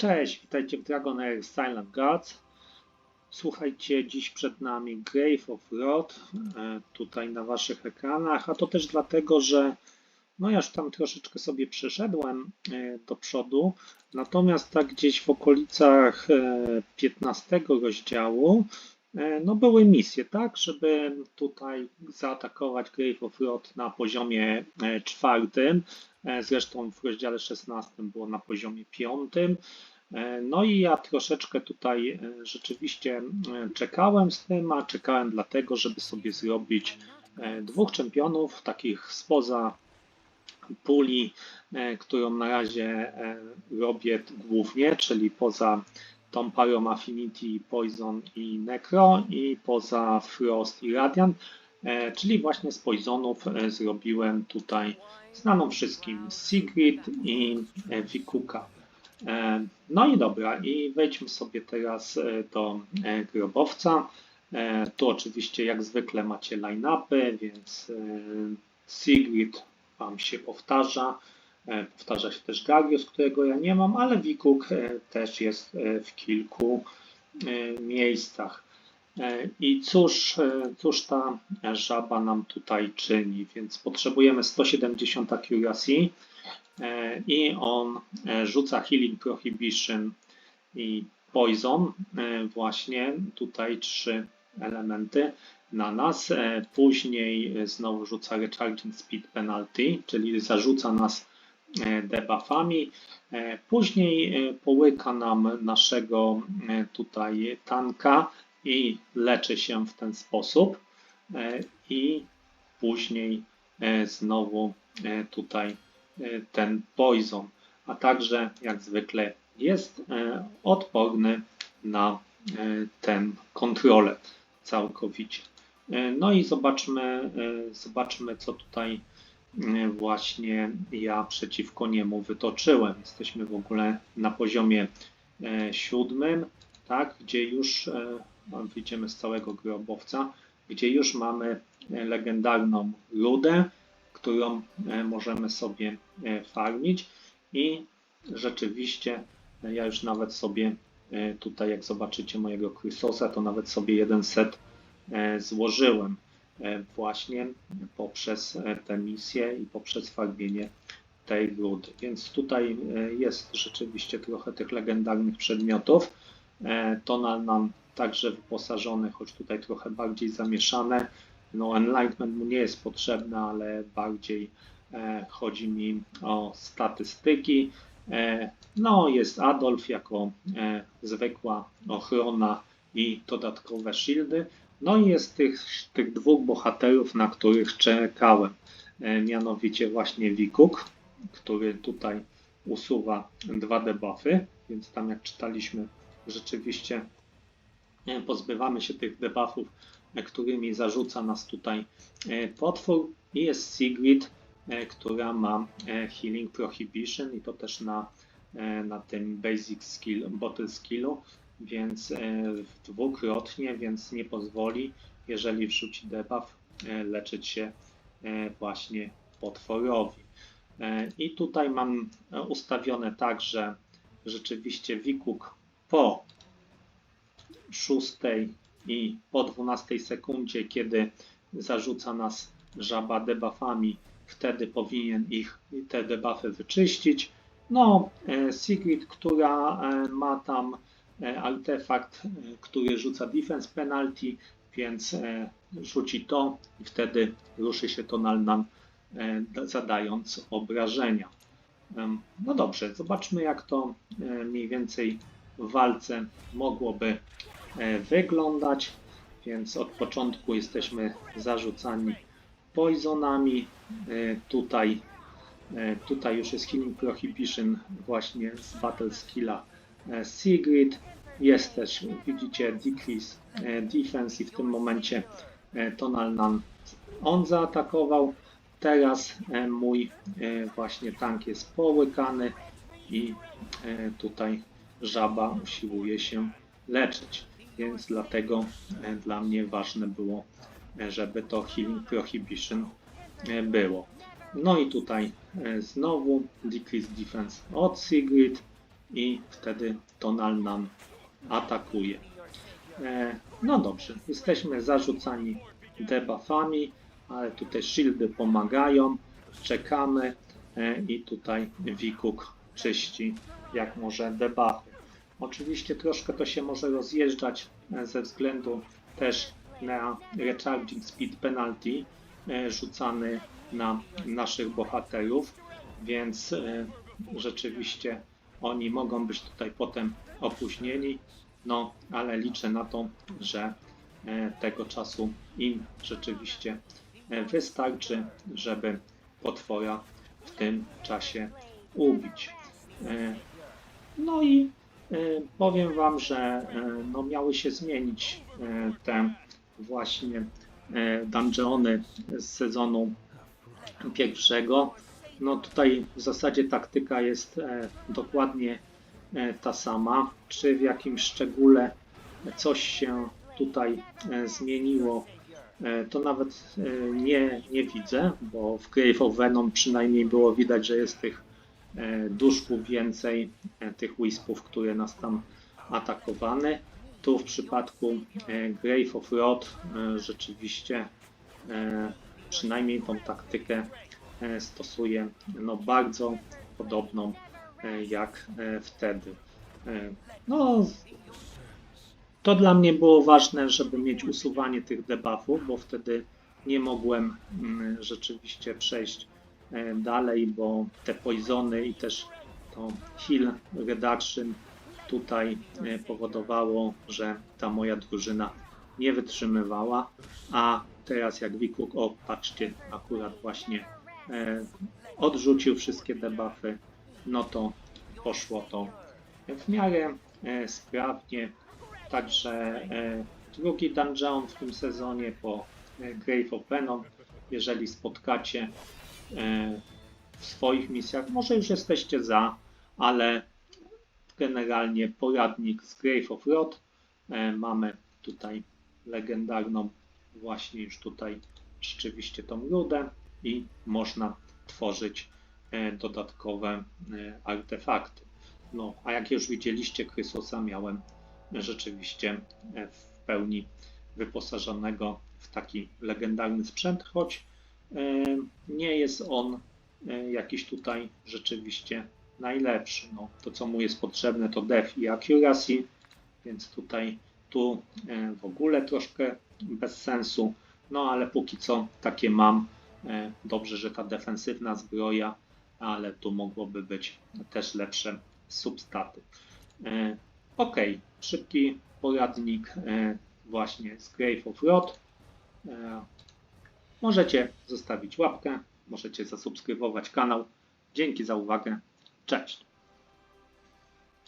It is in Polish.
Cześć, witajcie w Dragon Air Silent Gods. Słuchajcie, dziś przed nami Grave of Rot, e, tutaj na waszych ekranach, a to też dlatego, że no ja już tam troszeczkę sobie przeszedłem e, do przodu, natomiast tak gdzieś w okolicach e, 15 rozdziału e, no były misje, tak, żeby tutaj zaatakować Grave of Rot na poziomie e, czwartym, E, Zresztą w rozdziale 16 było na poziomie 5. E, No i ja troszeczkę tutaj e, rzeczywiście e, czekałem z tym, a czekałem dlatego, żeby sobie zrobić e, dwóch czempionów, takich spoza puli, e, którą na razie e, robię głównie, czyli poza tą parą Affinity, Poison i Necro i poza Frost i Radiant, e, czyli właśnie z Poisonów e, zrobiłem tutaj znaną wszystkim Sigrid i Wikuka. E, No i dobra, i wejdźmy sobie teraz do grobowca. Tu oczywiście jak zwykle macie line-upy, więc Sigrid Wam się powtarza. E, Powtarza się też Garius, którego ja nie mam, ale Wikuk e, też jest e, w kilku miejscach. I cóż, cóż ta żaba nam tutaj czyni? Więc potrzebujemy 170 accuracy i on rzuca Healing Prohibition i Poison, właśnie tutaj trzy elementy na nas. Później znowu rzuca Recharging Speed Penalty, czyli zarzuca nas debuffami. E, Później e, połyka nam naszego e, tutaj tanka i leczy się w ten sposób. E, I później e, znowu e, tutaj e, ten poison, a także jak zwykle jest e, odporny na e, ten kontrolę całkowicie. E, No i zobaczmy, e, zobaczmy co tutaj e, właśnie ja przeciwko niemu wytoczyłem. Jesteśmy w ogóle na poziomie e, siódmym, tak, gdzie już e, no, wyjdziemy z całego grobowca, gdzie już mamy legendarną rudę, którą możemy sobie farmić. I rzeczywiście ja już nawet sobie tutaj jak zobaczycie mojego Chrysosa, to nawet sobie jeden set złożyłem właśnie poprzez e, tę misję i poprzez farmienie tej rudy. Więc tutaj e, jest rzeczywiście trochę tych legendarnych przedmiotów. E, Tonal nam także wyposażony, choć tutaj trochę bardziej zamieszane. No, Enlightenment mu nie jest potrzebny, ale bardziej e, chodzi mi o statystyki. E, no, jest Adolf jako e, zwykła ochrona i dodatkowe shieldy. No i jest tych, tych dwóch bohaterów, na których czekałem. E, mianowicie właśnie Wikuk, który tutaj usuwa dwa debuffy, więc tam jak czytaliśmy, rzeczywiście e, pozbywamy się tych debuffów, e, którymi zarzuca nas tutaj potwór. I jest Sigrid, która ma Healing Prohibition i to też na, na tym Basic Skill, Bottle Skillu, więc e, dwukrotnie, więc nie pozwoli, jeżeli wrzuci debuff, e, leczyć się e, właśnie potworowi. I tutaj mam ustawione tak, że rzeczywiście Wikuk po 6 i po 12 sekundzie, kiedy zarzuca nas żaba debuffami, wtedy powinien ich te debuffy wyczyścić. No, Sigrid, która ma tam artefakt, e, który rzuca defense penalty, więc e, rzuci to i wtedy ruszy się tonal nam e, da- zadając obrażenia. No dobrze, zobaczmy jak to e, mniej więcej w walce mogłoby e, wyglądać. Więc od początku jesteśmy zarzucani poisonami. E, Tutaj, e, tutaj już jest Healing Prohibition właśnie z Battle Skilla e, Sigrid. Jest też, widzicie, Decrease Defense i w tym momencie e, Tonal nam on zaatakował. Teraz e, mój e, właśnie tank jest połykany i tutaj żaba usiłuje się leczyć. Więc dlatego dla mnie ważne było, żeby to Healing Prohibition było. No i tutaj znowu Decrease Defense od Sigrid. i wtedy tonal nam atakuje. E, No dobrze, jesteśmy zarzucani debuffami, ale tutaj shieldy pomagają, czekamy e, i tutaj Wikuk czyści jak może debuffy. Oczywiście troszkę to się może rozjeżdżać e, ze względu też na recharging speed penalty rzucany na naszych bohaterów, więc rzeczywiście oni mogą być tutaj potem opóźnieni, no ale liczę na to, że e, tego czasu im rzeczywiście e, wystarczy, żeby potwora w tym czasie ubić. E, No i powiem Wam, że no miały się zmienić te właśnie dungeony z sezonu pierwszego. No tutaj w zasadzie taktyka jest e, dokładnie e, ta sama. Czy w jakimś szczególe coś się tutaj e, zmieniło, to nawet nie, nie widzę, bo w Grave of Venom przynajmniej było widać, że jest tych duszków więcej, tych wispów, które nas tam atakowane. Tu w przypadku Grave of Rot e, rzeczywiście przynajmniej tą taktykę stosuje no, bardzo podobną e, jak e, wtedy. E, No, to dla mnie było ważne, żeby mieć usuwanie tych debuffów, bo wtedy nie mogłem mm, rzeczywiście przejść e, dalej, bo te poisony i też to heal reduction tutaj e, powodowało, że ta moja drużyna nie wytrzymywała, a teraz jak Wikuk, o patrzcie, akurat właśnie e, odrzucił wszystkie debuffy, no to poszło to w miarę e, sprawnie. Także e, drugi dungeon w tym sezonie po e, Grave of Venom, jeżeli spotkacie e, w swoich misjach, może już jesteście za, ale generalnie poradnik z Grave of Rot. E, mamy tutaj legendarną właśnie już tutaj rzeczywiście tą rudę i można tworzyć e, dodatkowe e, artefakty. No, a jak już widzieliście, Chrysosa miałem rzeczywiście e, w pełni wyposażonego w taki legendarny sprzęt, choć nie jest on jakiś tutaj rzeczywiście najlepszy. No, to, co mu jest potrzebne, to def i accuracy, więc tutaj tu w ogóle troszkę bez sensu. No, ale póki co takie mam. E, Dobrze, że ta defensywna zbroja, ale tu mogłoby być też lepsze substaty. E, Ok, szybki poradnik e, właśnie z Grave of Rot. E, Możecie zostawić łapkę, możecie zasubskrybować kanał. Dzięki za uwagę. Cześć.